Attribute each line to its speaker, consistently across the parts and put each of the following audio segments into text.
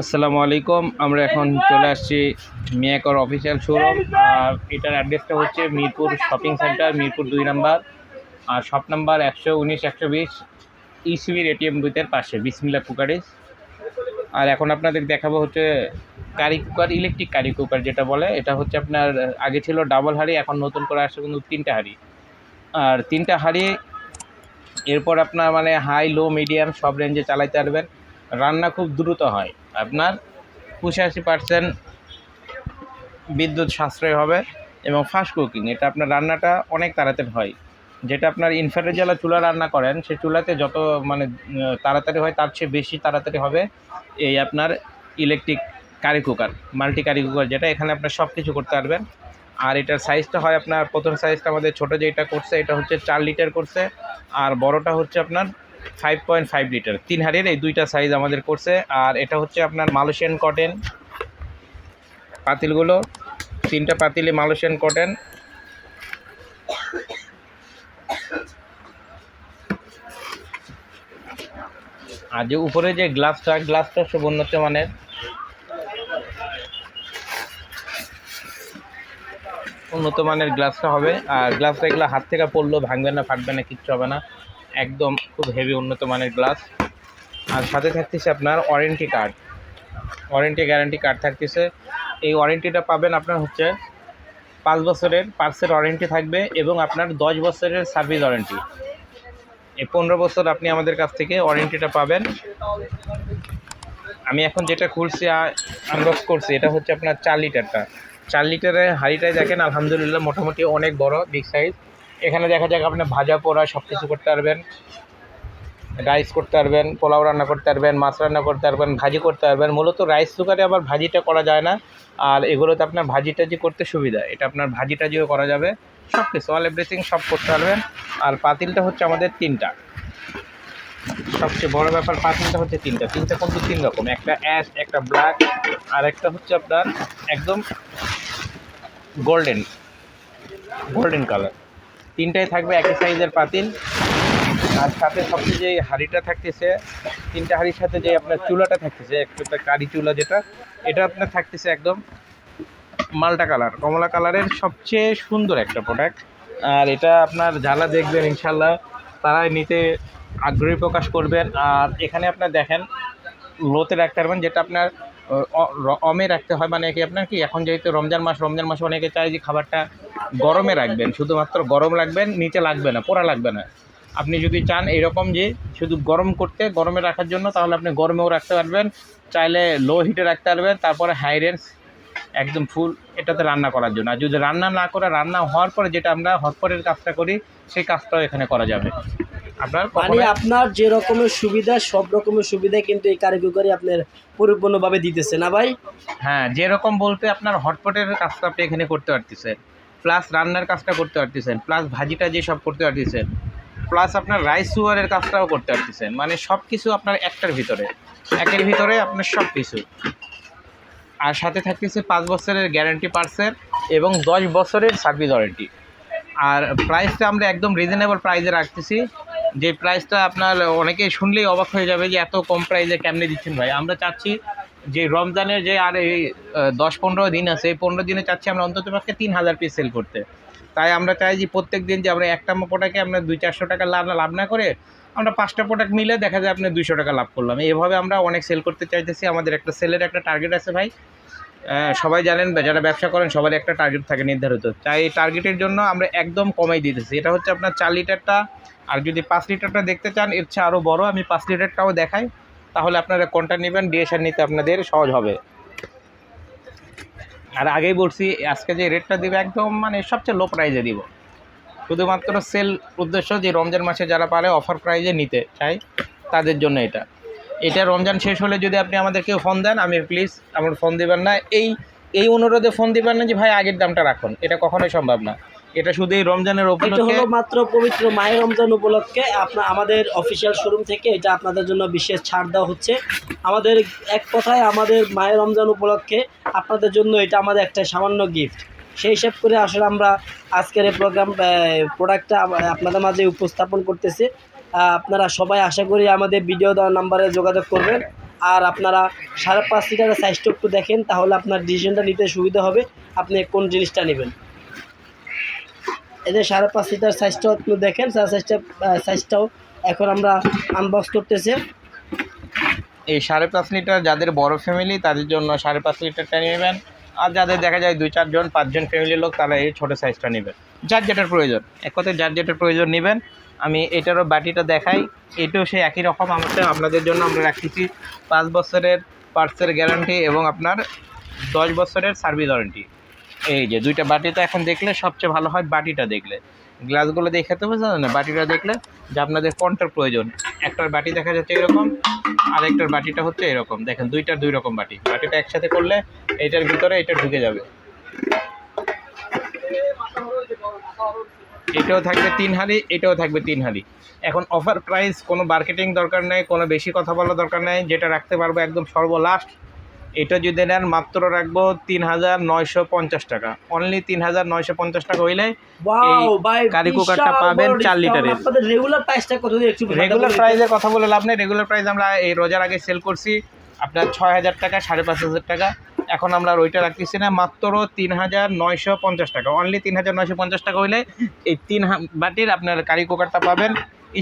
Speaker 1: আসসালামু আলাইকুম, আমরা এখন চলে আসছি মিয়াকর অফিসিয়াল শোরুম। আর এটার অ্যাড্রেসটা হচ্ছে মিরপুর শপিং সেন্টার, মিরপুর দুই নাম্বার। আর শপ নাম্বার একশো উনিশ, একশো বিশ ইসিবির এটিএম বুথের পাশে, বিসমিল্লা কুকারিস আর এখন আপনাদের দেখাবো হচ্ছে curry cooker electric curry cooker যেটা বলে। এটা হচ্ছে আপনার, আগে ছিল ডাবল হাঁড়ি, এখন নতুন করে আসছে কিন্তু তিনটা হাঁড়ি। আর তিনটা হাঁড়ি, এরপর আপনার মানে হাই লো মিডিয়াম সব রেঞ্জে চালাইতে পারবেন। রান্না খুব দ্রুত হয়। আপনার পঁচাশি পার্সেন্ট বিদ্যুৎ সাশ্রয় হবে এবং ফাস্ট কুকিং এটা আপনার রান্নাটা অনেক তাড়াতাড়ি হয়। যেটা আপনার ইনফ্রারেড জ্বালা চুলা রান্না করেন সেই চুলাতে যত মানে তাড়াতাড়ি হয় তার চেয়ে বেশি তাড়াতাড়ি হবে এই আপনার electric curry cooker multi curry cooker যেটা এখানে আপনার সব কিছু করতে পারবেন। আর এটার সাইজটা হয় আপনার, প্রথম সাইজটা আমাদের ছোটো যেটা করছে, এটা হচ্ছে চার লিটার করছে। আর বড়টা হচ্ছে আপনার ফাইভ পয়েন্ট ফাইভ লিটার তিন হাড়ির এই দুইটা সাইজ আমাদের করছে। আর এটা হচ্ছে আপনার মালয়েশিয়ান কটেন পাতিলগুলো। তিনটা পাতিলে মালয়েশিয়ান কটেন আর যে উপরে যে গ্লাসটা গ্লাসটা সব উন্নত মানের উন্নত মানের গ্লাসটা হবে। আর গ্লাসটা এগুলো হাত থেকে পড়লেও ভাঙবে না, ফাটবে না, কিচ্ছু হবে না। একদম খুব হেভি উন্নত মানের গ্লাস আর সাথে থাকতেছে আপনার warranty card warranty guarantee card থাকতেছে। এই ওয়ারেন্টিটা পাবেন আপনার হচ্ছে পাঁচ বছরের পার্সের ওয়ারেন্টি থাকবে এবং আপনার দশ বছরের সার্ভিস ওয়ারেন্টি এই পনেরো বছর আপনি আমাদের কাছ থেকে ওয়ারেন্টিটা পাবেন। আমি এখন যেটা খুলছি আনবক্স করছি, এটা হচ্ছে আপনার চার লিটারটা। চার লিটারের হাঁড়িটাই দেখেন, আলহামদুলিল্লাহ, মোটামুটি অনেক বড় বিগ সাইজ এখানে দেখা যাক আপনি ভাজা পোড়া সব কিছু করতে পারবেন। রাইস করতে পারবেন, পোলাও রান্না করতে পারবেন, মাছ রান্না করতে পারবেন, ভাজি করতে পারবেন। মূলত রাইস কুকারে আবার ভাজিটা করা যায় না। আর এগুলোতে আপনার ভাজি টাজি করতে সুবিধা, এটা আপনার ভাজি টাজিও করা যাবে সব কিছু অল এভরিথিং সব করতে পারবেন। আর পাতিলটা হচ্ছে আমাদের তিনটা। সবচেয়ে বড় ব্যাপার পাতিলটা হচ্ছে তিনটা। তিনটা কিন্তু তিন রকম, একটা অ্যাশ, একটা ব্ল্যাক, আর একটা হচ্ছে আপনার একদম গোল্ডেন গোল্ডেন কালার। তিনটাই থাকবে, একই সাইজের পাতিল। আর সাথে সবচেয়ে যে হাঁড়িটা থাকতেছে, তিনটা হাঁড়ির সাথে যে আপনার চুলাটা থাকতেছে একটা কারি চুলা যেটা, এটা আপনার থাকতেছে একদম মালটা কালার, কমলা কালারের সবচেয়ে সুন্দর একটা প্রোডাক্ট আর এটা আপনার যারা দেখবেন ইনশাল্লাহ তারাই নিতে আগ্রহী প্রকাশ করবেন। আর এখানে আপনার দেখেন, লোতে রাখতে পারবেন, যেটা আপনার অমে রাখতে হয়। মানে কি আপনার কি, এখন যেহেতু রমজান মাস, রমজান মাসে অনেকে চায় যে খাবারটা গরমে রাখবেন শুধুমাত্র গরম রাখবেন নিচে লাগবে না পোড়া লাগবে না। আপনি যদি চান এরকম যে শুধু গরম করতে গরমে রাখার জন্য তাহলে আপনি গরমেও রাখতে পারবেন চাইলে লো হিটে রাখতে পারবেন তারপরে হাই রেঞ্জ একদম ফুল এটাতে রান্না করার জন্য। আর যদি রান্না না করে রান্না হওয়ার পরে যেটা আমরা হটপটের কাজটা করি সেই কাজটাও এখানে করা যাবে। আপনার
Speaker 2: মানে আপনার যে রকমের সুবিধা সব রকমের সুবিধা কিন্তু এই কারিগরি আপনার পরিপূর্ণভাবে দিতেছে না ভাই?
Speaker 1: হ্যাঁ যেরকম বলতে আপনার হটপটের কাজটা আপনি এখানে করতে পারতেছেন। প্লাস রান্নার কাজটা করতে পারতেছেন প্লাস ভাজিটা যে সব করতে পারতেছেন প্লাস আপনার রাইস সুয়ারের কাজটাও করতে পারতেছেন। মানে সব কিছু আপনার একটার ভিতরে, একের ভিতরে আপনার সব কিছু আর সাথে থাকতেছে পাঁচ বছরের গ্যারান্টি পার্সের এবং দশ বছরের সার্ভিস ওয়ারেন্টি আর প্রাইসটা আমরা একদম রিজনেবল প্রাইসে রাখতেছি। যে প্রাইসটা আপনার অনেকেই শুনলেই অবাক হয়ে যাবে যে এত কম প্রাইসে কেমনে দিচ্ছেন ভাই? আমরা চাচ্ছি যে রমজানের যে আর এই দশ পনেরো দিন আছে, এই পনেরো দিনে চাচ্ছি আমরা অন্তত পক্ষে তিন হাজার পিস সেল করতে। তাই আমরা চাই যে প্রত্যেক দিন যে আমরা একটা প্রোডাক্টে আমরা দুই চারশো টাকা লাভ লাভ না করে আমরা পাঁচটা প্রোডাক্ট মিলে দেখা যায় আপনি দুইশো টাকা লাভ করলাম। এইভাবে আমরা অনেক সেল করতে চাইতেছি। আমাদের একটা সেলের একটা টার্গেট আছে ভাই। সবাই জানেন, যারা ব্যবসা করেন সবার একটা টার্গেট থাকে নির্ধারিত। তাই এই টার্গেটের জন্য আমরা একদম কমাই দিতেছি। এটা হচ্ছে আপনার চার লিটারটা, আর যদি পাঁচ লিটারটা দেখতে চান, এর চেয়ে আরও বড়। আমি পাঁচ লিটারটাও দেখাই। তাহলে আপনারা কোনটা নেবেন? ডিএসআর নিতে আপনাদের সহজ হবে। আর আগেই বলছি, আজকে যে রেটটা দিবে একদম মানে সবচেয়ে লো প্রাইজে দিব। শুধুমাত্র সেল উদ্দেশ্য যে রমজান মাসে যারা পারে অফার প্রাইজে নিতে চাই তাদের জন্য এটা। এটা রমজান শেষ হলে যদি আপনি আমাদেরকে ফোন দেন, আমি প্লিজ আমার ফোন দিবেন না। এই এই অনুরোধে ফোন দিবেন না যে, ভাই, আগের দামটা রাখুন। এটা কখনোই সম্ভব না। এটা শুধু এই রমজানের
Speaker 2: এটা
Speaker 1: উপলক্ষে?
Speaker 2: হলো মাত্র পবিত্র মায়ের রমজান উপলক্ষে। আপনার আমাদের অফিসিয়াল শোরুম থেকে এটা আপনাদের জন্য বিশেষ ছাড় দেওয়া হচ্ছে। আমাদের এক কথায় আমাদের মায়ের রমজান উপলক্ষে আপনাদের জন্য এটা আমাদের একটা সামান্য গিফট সেই হিসাব করে আসলে আমরা আজকের এই প্রোগ্রাম প্রোডাক্টটা আপনাদের মাঝে উপস্থাপন করতেছি। আপনারা সবাই আশা করি আমাদের ভিডিও দেওয়ার নাম্বারে যোগাযোগ করবেন। আর আপনারা সাড়ে পাঁচ লিটারের সাইজটা একটু দেখেন তাহলে আপনার ডিসিশনটা নিতে সুবিধা হবে। আপনি কোন জিনিসটা নেবেন? এই যে সাড়ে পাঁচ লিটার সাইজটাও আপনি দেখেন সাইজটা সাইজটাও এখন আমরা আনবক্স করতেছে।
Speaker 1: এই সাড়ে পাঁচ লিটার যাদের বড় ফ্যামিলি তাদের জন্য সাড়ে পাঁচ লিটারটা নেবেন। আর যাদের দেখা যায় দুই চারজন পাঁচজন ফ্যামিলির লোক, তারা এই ছোটো সাইজটা নেবেন। যার যেটার প্রয়োজন, এক কথায় যার যেটার প্রয়োজন নেবেন। আমি এটারও বাটিটা দেখাই, এটাও সেই একই রকম আমাদের, আপনাদের জন্য আমরা রাখতেছি। পাঁচ বছরের পার্টসের গ্যারান্টি এবং আপনার দশ বছরের সার্ভিস ওয়ারেন্টি এই যে, দুইটা বাটিটা এখন দেখলে সবচেয়ে ভালো হয় বাটিটা দেখলে। গ্লাসগুলো দেখে তো বুঝলেন না, বাটিটা দেখলে যে আপনাদের কোনটার প্রয়োজন। একটার বাটি দেখা যাচ্ছে এরকম আর একটার বাটিটা হচ্ছে এরকম। দেখেন দুইটার দুই রকম বাটি। বাটিটা একসাথে করলে এটার ভিতরে এটা ঢুকে যাবে। এটাও থাকবে তিন হালি এটাও থাকবে তিন হালি এখন অফার প্রাইস কোনো মার্কেটিং দরকার নেই, কোনো বেশি কথা বলা দরকার নেই, যেটা রাখতে পারব একদম সর্বলাস্ট। এটা যদি নেন মাত্র রাখব তিন হাজার নয়শো পঞ্চাশ টাকা। অনলি তিন হাজার নয়শো পঞ্চাশ টাকা হইলে কারি কুকারটা পাবেন চার। লিটারের।
Speaker 2: রেগুলার প্রাইসটা কত
Speaker 1: রেগুলার প্রাইসের কথা বলে লাভ নেই। রেগুলার প্রাইস আমরা এই রোজার আগে সেল করছি। আপনার ছয় হাজার টাকা সাড়ে পাঁচ হাজার টাকা। এখন আমরা ওইটা রাখতেছি না মাত্র তিন হাজার নয়শো পঞ্চাশ টাকা। অনলি তিন হাজার নয়শো পঞ্চাশ টাকা হইলে এই তিন বাটির আপনার কারি কুকারটা পাবেন।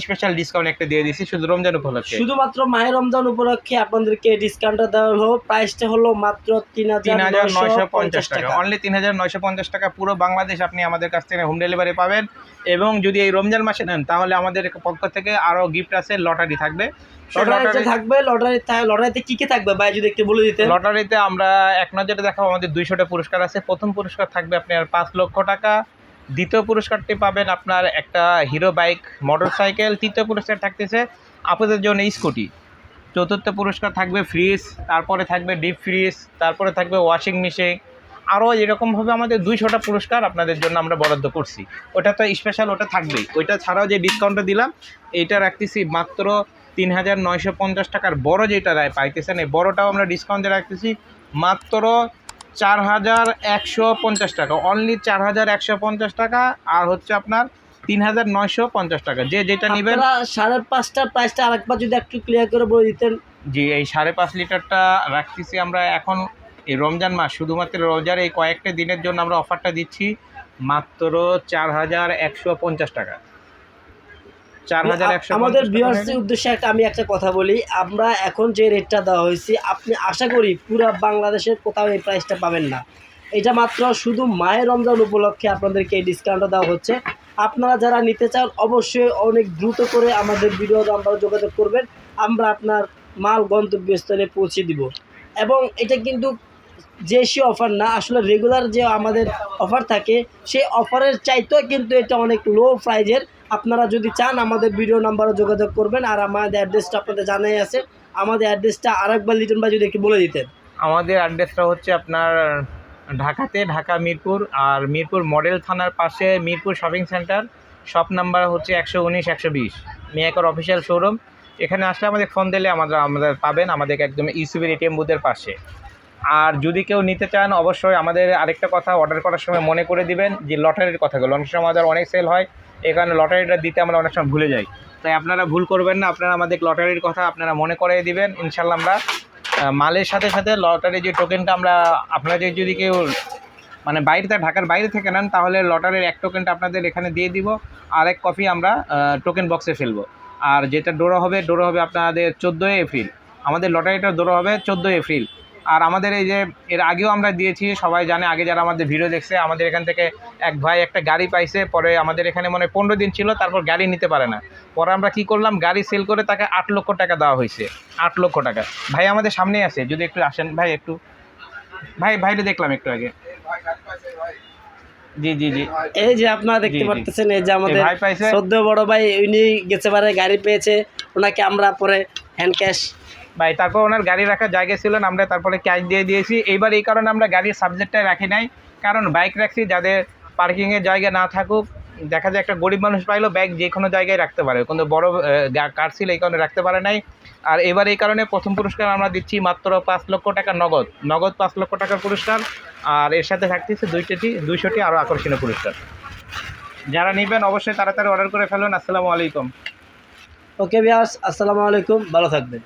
Speaker 1: স্পেশাল ডিসকাউন্ট একটা দিয়ে দিছি শুধু রমজান উপলক্ষে।
Speaker 2: শুধুমাত্র মাহের রমজান উপলক্ষে আপনাদেরকে ডিসকাউন্টটা দেওয়া হলো প্রাইসটা হলো মাত্র তিন
Speaker 1: হাজার নয়শো পঞ্চাশ টাকা। অনলি তিন হাজার নয়শো পঞ্চাশ টাকা পুরো বাংলাদেশ আপনি আমাদের কাছ থেকে হোম ডেলিভারি পাবেন। এবং যদি এই রমজান মাসে নেন তাহলে আমাদের পক্ষ থেকে আরও গিফট আছে লটারি থাকবে।
Speaker 2: লটারিতে থাকবে লটারি লটারিতে কি কি থাকবে ভাই যদি একটু বলে দিতেন?
Speaker 1: লটারিতে আমরা এক নজরে দেখাবো আমাদের দুইশোটা পুরস্কার আছে। প্রথম পুরস্কার থাকবে আপনার পাঁচ লক্ষ টাকা দ্বিতীয় পুরস্কারটি পাবেন আপনার একটা হিরো বাইক মোটর সাইকেল তৃতীয় পুরস্কার থাকতেছে আপনাদের জন্য স্কুটি। চতুর্থ পুরস্কার থাকবে ফ্রিজ, তারপরে থাকবে ডিপ ফ্রিজ, তারপরে থাকবে ওয়াশিং মেশিন। আরও এরকমভাবে আমাদের দুইশোটা পুরস্কার আপনাদের জন্য আমরা বরাদ্দ করছি। ওটা তো স্পেশাল ওটা থাকবেই। ওইটা ছাড়াও যে ডিসকাউন্টটা দিলাম, এইটা রাখতেছি মাত্র তিন হাজার নয়শো পঞ্চাশ টাকার। বড় যেটা রায় পাইতেছেন, এই বড়টাও আমরা ডিসকাউন্টে রাখতেছি মাত্র চার হাজার একশো পঞ্চাশ টাকা। অনলি চার হাজার একশো পঞ্চাশ টাকা আর হচ্ছে আপনার তিন হাজার নয়শো পঞ্চাশ টাকা। যে যেটা নেবেন
Speaker 2: সাড়ে পাঁচটার প্রাইসটা আরেকবার যদি একটু ক্লিয়ার করে বলে দিতেন।
Speaker 1: জি এই সাড়ে পাঁচ লিটারটা রাখতেছি আমরা এখন। এই রমজান মাস শুধুমাত্র রোজার এই কয়েকটা দিনের জন্য আমরা অফারটা দিচ্ছি মাত্র চার হাজার একশো পঞ্চাশ টাকা।
Speaker 2: আমাদের ভিউয়ার্সের উদ্দেশ্যে একটা আমি একটা কথা বলি আমরা এখন যে রেটটা দেওয়া হয়েছে আপনি আশা করি পুরো বাংলাদেশের কোথাও এই প্রাইসটা পাবেন না। এটা মাত্র শুধু মায়ের রমজান উপলক্ষে আপনাদেরকে এই ডিসকাউন্টটা দেওয়া হচ্ছে। আপনারা যারা নিতে চান অবশ্যই অনেক দ্রুত করে আমাদের ভিডিও আমরা যোগাযোগ করবেন। আমরা আপনার মাল গন্তব্যস্থলে পৌঁছে দিব। এবং এটা কিন্তু যে সে অফার না আসলে রেগুলার যে আমাদের অফার থাকে সেই অফারের চাইতেও কিন্তু এটা অনেক লো প্রাইজের আপনারা যদি চান আমাদের ভিডিও নাম্বারে যোগাযোগ করবেন আর আমাদের অ্যাড্রেসটা আপনাদের জানাই আছে। আমাদের অ্যাড্রেসটা আরেকবার লিটন ভাই যদি একটু বলে দিতেন।
Speaker 1: আমাদের অ্যাড্রেসটা হচ্ছে আপনার ঢাকাতে, ঢাকা মিরপুর আর মিরপুর মডেল থানার পাশে Mirpur shopping centre shop number হচ্ছে একশো উনিশ, একশো বিশ। মিয়াকর অফিসিয়াল শোরুম এখানে আসলে আমাদের ফোন দিলে আমাদের আমাদের পাবেন আমাদের একদম ইসিবির এটিএম বুথের পাশে। আর যদি কেউ নিতে চান, অবশ্যই আমাদের আরেকটা কথা অর্ডার করার সময় মনে করে দিবেন যে লটারির কথাগুলো। অনেক সময় আমাদের অনেক সেল হয়। এই কারণে লটারিটা দিতে আমরা অনেক সময় ভুলে যাই। তাই আপনারা ভুল করবেন না, আপনারা আমাদের লটারির কথা আপনারা মনে করে দিবেন। ইনশাল্লাহ আমরা মালের সাথে সাথে লটারির যে টোকেনটা আমরা, আপনাদের যদি কেউ মানে বাইরে থেকে, ঢাকার বাইরে থেকে নেন, তাহলে লটারির এক টোকেনটা আপনাদের এখানে দিয়ে দিব। আর এক কপি আমরা টোকেন বক্সে ফেলব। আর যেটা ডোরো হবে ডোরো হবে আপনাদের চোদ্দোই এপ্রিল। আমাদের লটারিটা ডোরো হবে চোদ্দোই এপ্রিল। আর আমাদের এই যে এর আগেও আমরা দিয়েছি সবাই জানে আগে যারা আমাদের ভিডিও দেখছে আমাদের এখান থেকে এক ভাই একটা গাড়ি পাইছে পরে আমাদের এখানে মনে হয় পনেরো দিন ছিল তারপর গাড়ি নিতে পারে না। পরে আমরা কি করলাম গাড়ি সেল করে তাকে আট লক্ষ টাকা দেওয়া হয়েছে। আট লক্ষ টাকা। ভাই আমাদের সামনেই আছে যদি একটু আসেন ভাই একটু। ভাই ভাইরে দেখলাম একটু আগে। জি জি জি।
Speaker 2: এই যে আপনারা দেখতে। পারতেছেন এই যে আমাদের সদ্য বড় ভাই উনি গেছে পারে গাড়ি পেয়েছে ওনাকে আমরা পরে হ্যান্ড ক্যাশ
Speaker 1: ভাই, তারপর ওনার গাড়ি রাখার জায়গা ছিল না, আমরা তারপরে ক্যাশ দিয়ে দিয়েছি। এইবার এই কারণে আমরা গাড়ির সাবজেক্টটাই রাখি নাই। কারণ বাইক রাখছি, যাদের পার্কিংয়ের জায়গা না থাকুক, দেখা যায় একটা গরিব মানুষ পাইলো ব্যাগ যে কোনো জায়গায় রাখতে পারে। কিন্তু বড় কার ছিল এই কারণে রাখতে পারে নাই। আর এবার এই কারণে প্রথম পুরস্কার আমরা দিচ্ছি মাত্র পাঁচ লক্ষ টাকা নগদ। নগদ পাঁচ লক্ষ টাকার পুরস্কার। আর এর সাথে থাকতেছে দুইটাটি দুইশোটি আরও আকর্ষণীয় পুরস্কার। যারা নেবেন অবশ্যই তাড়াতাড়ি অর্ডার করে ফেলুন। আসসালামু আলাইকুম।
Speaker 2: ওকে বিয়াস আসসালামু আলাইকুম। ভালো থাকবেন।